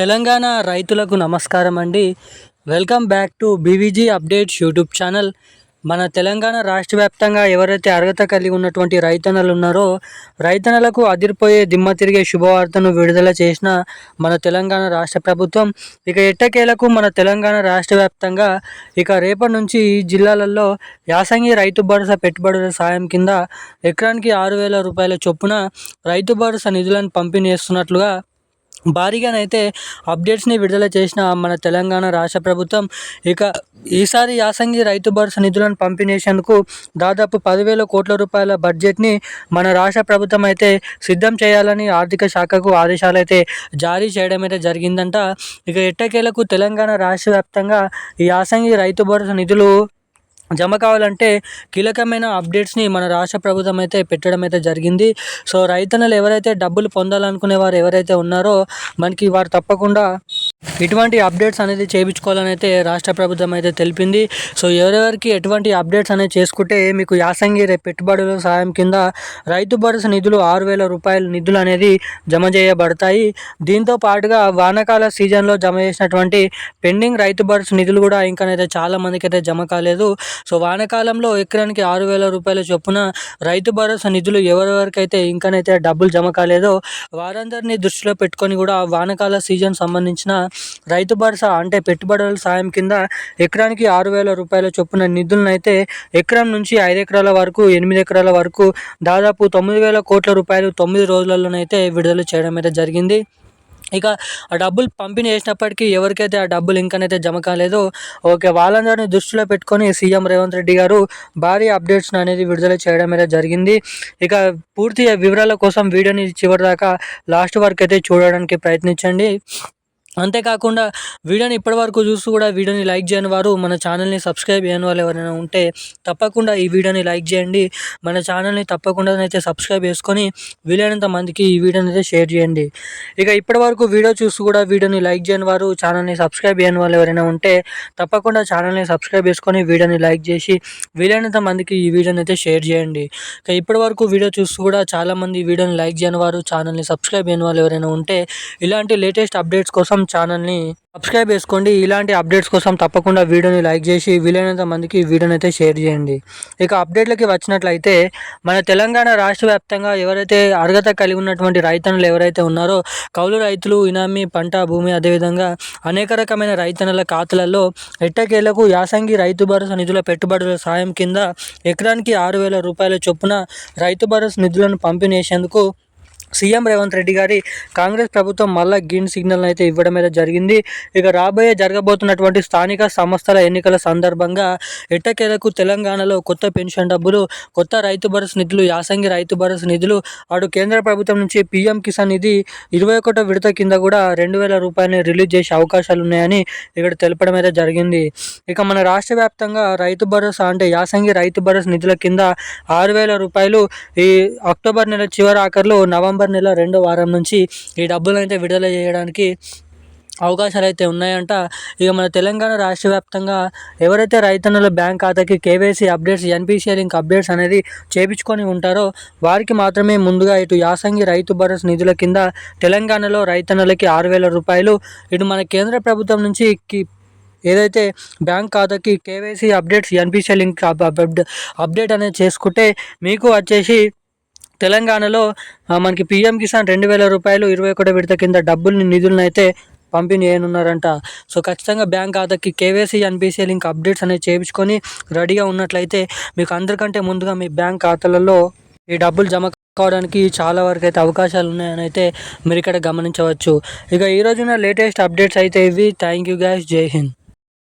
తెలంగాణ రైతులకు నమస్కారం అండి. Welcome back to BVG updates YouTube channel. మన తెలంగాణ రాష్ట్ర వ్యాప్తంగా ఎవరైతే అర్హత కలిగి ఉన్నటువంటి రైతన్నలు ఉన్నారో రైతన్నలకు అదిరిపోయే దిమ్మ తిరిగే శుభవార్తను విడుదల చేసిన మన తెలంగాణ రాష్ట్ర ప్రభుత్వం ఇక ఎట్టకేలకు మన తెలంగాణ రాష్ట్ర వ్యాప్తంగా ఇక రేపటి నుంచి ఈ జిల్లాలలో యాసంగి రైతు భరోసా పెట్టుబడుల సాయం కింద ఎకరానికి ఆరు వేల రూపాయల చొప్పున రైతు భరోసా నిధులను పంపిణీ చేస్తున్నట్లుగా భారీగానైతే అప్డేట్స్ని విడుదల చేసిన మన తెలంగాణ రాష్ట్ర ప్రభుత్వం ఇక ఈసారి యాసంగి రైతు భరోసా నిధులను పంపిణీసేందుకు దాదాపు పదివేల కోట్ల రూపాయల బడ్జెట్ని మన రాష్ట్ర ప్రభుత్వం అయితే సిద్ధం చేయాలని ఆర్థిక శాఖకు ఆదేశాలు అయితే జారీ చేయడం అయితే జరిగిందంట. ఇక ఎట్టకేలకు తెలంగాణ రాష్ట్ర వ్యాప్తంగా ఈ యాసంగి రైతు భరోసా నిధులు జమ కావాలంటే కీలకమైన అప్డేట్స్ని మన రాష్ట్ర ప్రభుత్వం అయితే పెట్టడం అయితే జరిగింది. సో రైతన్నలు ఎవరైతే డబ్బులు పొందాలనుకునే వారు ఎవరైతే ఉన్నారో మనకి వారు తప్పకుండా ఇటువంటి అప్డేట్స్ అనేది చేయించుకోవాలని అయితే రాష్ట్ర ప్రభుత్వం అయితే తెలిపింది. సో ఎవరెవరికి ఎటువంటి అప్డేట్స్ అనేది చేసుకుంటే మీకు యాసంగి పెట్టుబడుల సాయం కింద రైతు భరోసా నిధులు ఆరు వేల రూపాయల నిధులు అనేది జమ చేయబడతాయి. దీంతో పాటుగా వానాకాల సీజన్లో జమ చేసినటువంటి పెండింగ్ రైతు భరోసా నిధులు కూడా ఇంకానైతే చాలా మందికి అయితే జమ కాలేదు. సో వానాకాలంలో ఎకరానికి ఆరు వేల రూపాయల చొప్పున రైతు భరోసా నిధులు ఎవరెవరికైతే ఇంకానైతే డబ్బులు జమ కాలేదో వారందరినీ దృష్టిలో పెట్టుకొని కూడా వానాకాల సీజన్ సంబంధించిన రైతు భరోసా అంటే పెట్టుబడుల సాయం కింద ఎకరానికి ఆరు వేల రూపాయల చొప్పున నిధులనైతే ఎకరం నుంచి ఐదు ఎకరాల వరకు ఎనిమిది ఎకరాల వరకు దాదాపు తొమ్మిది వేల కోట్ల రూపాయలు తొమ్మిది రోజులలోనైతే విడుదల చేయడం అయితే జరిగింది. ఇక ఆ డబ్బులు పంపిణీ చేసినప్పటికీ ఎవరికైతే ఆ డబ్బులు ఇంకనైతే జమ కాలేదో ఓకే వాళ్ళందరినీ దృష్టిలో పెట్టుకొని సీఎం రేవంత్ రెడ్డి గారు భారీ అప్డేట్స్ అనేది విడుదల చేయడం అయితే జరిగింది. ఇక పూర్తి వివరాల కోసం వీడియోని చివరి దాకా లాస్ట్ వరకు అయితే చూడడానికి ప్రయత్నించండి. అంతేకాకుండా వీడియోని ఇప్పటివరకు చూస్తూ కూడా వీడియోని లైక్ చేయని వారు మన ఛానల్ని సబ్స్క్రైబ్ చేయని వాళ్ళు ఎవరైనా ఉంటే తప్పకుండా ఈ వీడియోని లైక్ చేయండి. మన ఛానల్ని తప్పకుండా అయితే సబ్స్క్రైబ్ చేసుకొని వీలైనంత మందికి ఈ వీడియోని అయితే షేర్ చేయండి. ఇక ఇప్పటివరకు వీడియో చూస్తూ కూడా వీడియోని లైక్ చేయని వారు ఛానల్ని సబ్స్క్రైబ్ చేయని వాళ్ళు ఎవరైనా ఉంటే తప్పకుండా ఛానల్ని సబ్స్క్రైబ్ చేసుకొని వీడియోని లైక్ చేసి వీలైనంత మందికి ఈ వీడియోని అయితే షేర్ చేయండి. ఇక ఇప్పటివరకు వీడియో చూస్తూ కూడా చాలామంది వీడియోని లైక్ చేయని వారు ఛానల్ని సబ్స్క్రైబ్ చేయని వాళ్ళు ఎవరైనా ఉంటే ఇలాంటి లేటెస్ట్ అప్డేట్స్ కోసం ఛానల్ని సబ్స్క్రైబ్ చేసుకోండి. ఇలాంటి అప్డేట్స్ కోసం తప్పకుండా వీడియోని లైక్ చేసి వీలైనంత మందికి వీడియోని అయితే షేర్ చేయండి. ఇక అప్డేట్లకి వచ్చినట్లయితే మన తెలంగాణ రాష్ట్ర వ్యాప్తంగా ఎవరైతే అర్హత కలిగి ఉన్నటువంటి రైతన్నులు ఎవరైతే ఉన్నారో కౌలు రైతులు ఇనామీ పంట భూమి అదేవిధంగా అనేక రకమైన రైతన్నుల ఖాతాలలో ఎట్టకేలకు యాసంగి రైతు భరోసా నిధుల పెట్టుబడుల సాయం కింద ఎకరానికి ఆరు వేల రూపాయల చొప్పున రైతు భరోసా నిధులను పంపిణీ చేసేందుకు సీఎం రేవంత్ రెడ్డి గారి కాంగ్రెస్ ప్రభుత్వం మళ్ళా గ్రీన్ సిగ్నల్ అయితే ఇవ్వడం అయితే జరిగింది. ఇక రాబోయే జరగబోతున్నటువంటి స్థానిక సంస్థల ఎన్నికల సందర్భంగా ఎట్టకేలకు తెలంగాణలో కొత్త పెన్షన్ డబ్బులు కొత్త రైతు భరోసా నిధులు యాసంగి రైతు భరోసా నిధులు అటు కేంద్ర ప్రభుత్వం నుంచి పీఎం కిసాన్ నిధి ఇరవై ఒకటో విడత కింద కూడా రెండు వేల రూపాయలని రిలీజ్ చేసే అవకాశాలు ఉన్నాయని ఇక్కడ తెలపడం అయితే జరిగింది. ఇక మన రాష్ట్ర వ్యాప్తంగా రైతు భరోసా అంటే యాసంగి రైతు భరోసా నిధుల కింద ఆరు వేల రూపాయలు ఈ అక్టోబర్ నెల చివరి ఆఖరిలో నవంబర్ నెల రెండో వారం నుంచి ఈ డబ్బులైతే అయితే విడుదల చేయడానికి అవకాశాలు అయితే ఉన్నాయంట. ఇక మన తెలంగాణ రాష్ట్ర వ్యాప్తంగా ఎవరైతే రైతన్నుల బ్యాంక్ ఖాతాకి KYC updates NPCI link updates అనేది చేపించుకొని ఉంటారో వారికి మాత్రమే ముందుగా ఇటు యాసంగి రైతు భరోసా నిధుల కింద తెలంగాణలో రైతన్నులకి ఆరు వేల రూపాయలు ఇటు మన కేంద్ర ప్రభుత్వం నుంచి ఏదైతే బ్యాంక్ ఖాతాకి KYC updates NPCI link update అనేది చేసుకుంటే మీకు వచ్చేసి తెలంగాణలో మనకి పిఎం కిసాన్ రెండు వేల రూపాయలు ఇరవై ఒకటో విడత కింద డబ్బుల్ని నిధులను అయితే పంపిణీ చేయనున్నారంట సో ఖచ్చితంగా బ్యాంక్ ఖాతాకి కేవైసీ ఎన్పిసిఐ లింక్ అప్డేట్స్ అనేది చేయించుకొని రెడీగా ఉన్నట్లయితే మీకు అందరికంటే ముందుగా మీ బ్యాంక్ ఖాతాలలో ఈ డబ్బులు జమ కావడానికి చాలా వరకు అయితే అవకాశాలు ఉన్నాయని అయితే మీరు ఇక్కడ గమనించవచ్చు. ఇక ఈ రోజున లేటెస్ట్ అప్డేట్స్ అయితే ఇవి. Thank you guys. Jai Hind.